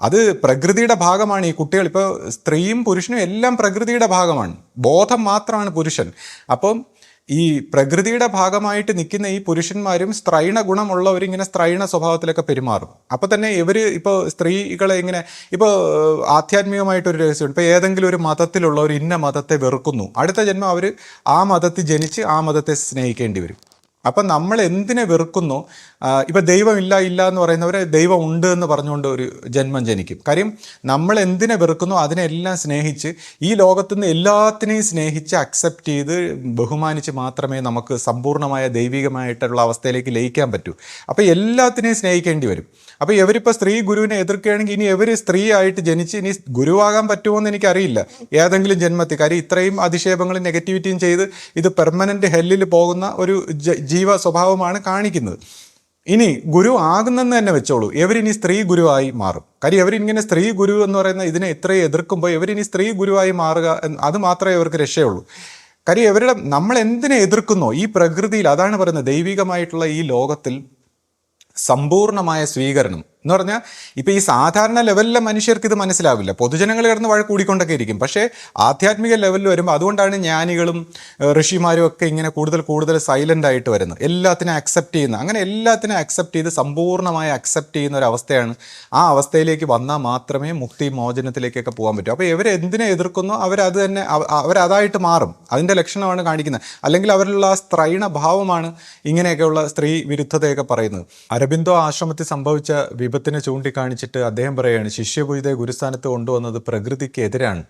അത് പ്രകൃതിയുടെ ഭാഗമാണ് ഈ കുട്ടികൾ. ഇപ്പോൾ സ്ത്രീയും പുരുഷനും എല്ലാം പ്രകൃതിയുടെ ഭാഗമാണ്. ബോധം മാത്രമാണ് പുരുഷൻ. അപ്പം ഈ പ്രകൃതിയുടെ ഭാഗമായിട്ട് നിൽക്കുന്ന ഈ പുരുഷന്മാരും സ്ത്രൈണ ഗുണമുള്ളവരിങ്ങനെ സ്ത്രൈണ സ്വഭാവത്തിലൊക്കെ പെരുമാറും. അപ്പോൾ തന്നെ ഇവർ ഇപ്പോൾ സ്ത്രീകളെ ഇങ്ങനെ ഇപ്പോൾ ആധ്യാത്മികമായിട്ടൊരു രഹസ്യമുണ്ട്. ഇപ്പോൾ ഏതെങ്കിലും ഒരു മതത്തിലുള്ളവർ ഇന്ന മതത്തെ വെറുക്കുന്നു. അടുത്ത ജന്മം അവർ ആ മതത്തിൽ ജനിച്ച് ആ മതത്തെ സ്നേഹിക്കേണ്ടി വരും. അപ്പം നമ്മൾ എന്തിനെ വെറുക്കുന്നു? ഇപ്പം ദൈവമില്ല ഇല്ല എന്ന് പറയുന്നവരെ ദൈവം ഉണ്ട് എന്ന് പറഞ്ഞുകൊണ്ട് ഒരു ജന്മം ജനിക്കും. കാര്യം നമ്മൾ എന്തിനെ വെറുക്കുന്നു? അതിനെല്ലാം സ്നേഹിച്ച് ഈ ലോകത്തു നിന്ന് എല്ലാത്തിനെയും സ്നേഹിച്ച് അക്സെപ്റ്റ് ചെയ്ത് ബഹുമാനിച്ച് മാത്രമേ നമുക്ക് സമ്പൂർണമായ ദൈവികമായിട്ടുള്ള അവസ്ഥയിലേക്ക് ലയിക്കാൻ പറ്റൂ. അപ്പോൾ എല്ലാത്തിനെയും സ്നേഹിക്കേണ്ടി വരും. അപ്പോൾ ഇവരിപ്പോൾ സ്ത്രീ ഗുരുവിനെ എതിർക്കുകയാണെങ്കിൽ ഇനി ഇവർ സ്ത്രീ ആയിട്ട് ജനിച്ച് ഇനി ഗുരുവാകാൻ പറ്റുമോ എന്ന് എനിക്കറിയില്ല. ഏതെങ്കിലും ജന്മത്തിൽ. കാര്യം ഇത്രയും അധിക്ഷേപങ്ങളും നെഗറ്റിവിറ്റിയും ചെയ്ത് ഇത് പെർമനന്റ് ഹെല്ലിൽ പോകുന്ന ഒരു ജീവ സ്വഭാവമാണ് കാണിക്കുന്നത്. ഇനി ഗുരു ആകുന്നെന്ന് തന്നെ വെച്ചോളൂ. ഇവരിനി സ്ത്രീ ഗുരുവായി മാറും. കാര്യം ഇവരിങ്ങനെ സ്ത്രീ ഗുരു എന്ന് പറയുന്ന ഇതിനെ ഇത്രയും എതിർക്കുമ്പോൾ ഇവരിനി സ്ത്രീ ഗുരുവായി മാറുക അത് മാത്രമേ ഇവർക്ക് രക്ഷയുള്ളൂ. കാര്യം ഇവരുടെ നമ്മൾ എന്തിനെ എതിർക്കുന്നോ ഈ പ്രകൃതിയിൽ അതാണ് പറയുന്നത് ദൈവികമായിട്ടുള്ള ഈ ലോകത്തിൽ സമ്പൂർണമായ സ്വീകരണം. എന്ന് പറഞ്ഞാൽ ഇപ്പം ഈ സാധാരണ ലെവലിലെ മനുഷ്യർക്ക് ഇത് മനസ്സിലാവില്ല. പൊതുജനങ്ങൾ കിടന്ന് വഴ കൂടിക്കൊണ്ടൊക്കെ ഇരിക്കും. പക്ഷേ ആധ്യാത്മിക ലെവലിൽ വരുമ്പോൾ അതുകൊണ്ടാണ് ജ്ഞാനികളും ഋഷിമാരും ഒക്കെ ഇങ്ങനെ കൂടുതൽ കൂടുതൽ സൈലന്റ് ആയിട്ട് വരുന്നത്. എല്ലാത്തിനും അക്സെപ്റ്റ് ചെയ്യുന്ന അങ്ങനെ എല്ലാത്തിനും അക്സെപ്റ്റ് ചെയ്ത് സമ്പൂർണമായി അക്സെപ്റ്റ് ചെയ്യുന്ന ഒരു അവസ്ഥയാണ്. ആ അവസ്ഥയിലേക്ക് വന്നാൽ മാത്രമേ മുക്തി മോചനത്തിലേക്കൊക്കെ പോകാൻ പറ്റൂ. അപ്പോൾ ഇവർ എന്തിനെ എതിർക്കുന്നോ അവരത് തന്നെ അവ- അവരതായിട്ട് മാറും. അതിന്റെ ലക്ഷണമാണ് കാണിക്കുന്നത്. അല്ലെങ്കിൽ അവരിലുള്ള ആ സ്ത്രൈണ ഭാവമാണ് ഇങ്ങനെയൊക്കെയുള്ള സ്ത്രീ വിരുദ്ധതയൊക്കെ പറയുന്നത്. അരബിന്ദോ ആശ്രമത്തിൽ സംഭവിച്ച വിപത്തിനെ ചൂണ്ടിക്കാണിച്ചിട്ട് അദ്ദേഹം പറയുകയാണ് ശിഷ്യപൂജിതയെ ഗുരുസ്ഥാനത്ത് കൊണ്ടുവന്നത് പ്രകൃതിക്ക് എതിരാണ്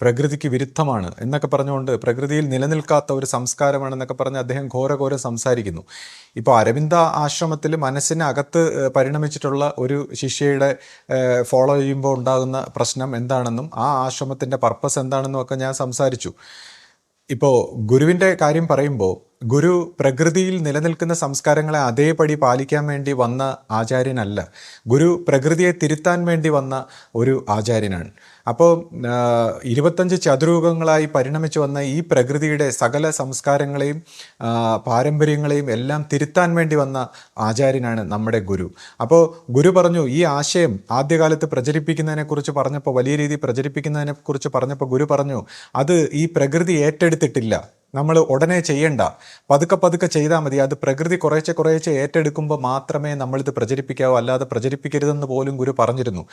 പ്രകൃതിക്ക് വിരുദ്ധമാണ് എന്നൊക്കെ പറഞ്ഞുകൊണ്ട് പ്രകൃതിയിൽ നിലനിൽക്കാത്ത ഒരു സംസ്കാരമാണെന്നൊക്കെ പറഞ്ഞ് അദ്ദേഹം ഘോരഘോരം സംസാരിക്കുന്നു. ഇപ്പോൾ അരവിന്ദ ആശ്രമത്തിൽ മനസ്സിനെ അകത്ത് ഏഹ്, പരിണമിച്ചിട്ടുള്ള ഒരു ശിഷ്യയുടെ ഫോളോ ചെയ്യുമ്പോൾ ഉണ്ടാകുന്ന പ്രശ്നം എന്താണെന്നും ആ ആശ്രമത്തിന്റെ പർപ്പസ് എന്താണെന്നും ഒക്കെ ഞാൻ സംസാരിച്ചു. ഇപ്പോൾ ഗുരുവിന്റെ കാര്യം പറയുമ്പോൾ ഗുരു പ്രകൃതിയിൽ നിലനിൽക്കുന്ന സംസ്കാരങ്ങളെ അതേപടി പാലിക്കാൻ വേണ്ടി വന്ന ആചാര്യനല്ല. ഗുരു പ്രകൃതിയെ തിരുത്താൻ വേണ്ടി വന്ന ഒരു ആചാര്യനാണ്. അപ്പോൾ ഇരുപത്തഞ്ച് ചതുരൂപങ്ങളായി പരിണമിച്ചു വന്ന ഈ പ്രകൃതിയുടെ സകല സംസ്കാരങ്ങളെയും പാരമ്പര്യങ്ങളെയും എല്ലാം തിരുത്താൻ വേണ്ടി വന്ന ആചാര്യനാണ് നമ്മുടെ ഗുരു. അപ്പോൾ ഗുരു പറഞ്ഞു ഈ ആശയം ആദ്യകാലത്ത് പ്രചരിപ്പിക്കുന്നതിനെക്കുറിച്ച് പറഞ്ഞപ്പോൾ വലിയ രീതിയിൽ പ്രചരിപ്പിക്കുന്നതിനെക്കുറിച്ച് പറഞ്ഞപ്പോൾ ഗുരു പറഞ്ഞു അത് ഈ പ്രകൃതി ഏറ്റെടുത്തിട്ടില്ല. നമ്മൾ ഉടനെ ചെയ്യണ്ട. പതുക്കെ പതുക്കെ ചെയ്താൽ മതി. അത് പ്രകൃതി കുറേശ്ശെ കുറേശ്ശെ ഏറ്റെടുക്കുമ്പോൾ മാത്രമേ നമ്മളിത് പ്രചരിപ്പിക്കാവൂ. അല്ലാതെ പ്രചരിപ്പിക്കരുതെന്ന് പോലും ഗുരു പറഞ്ഞിരുന്നു.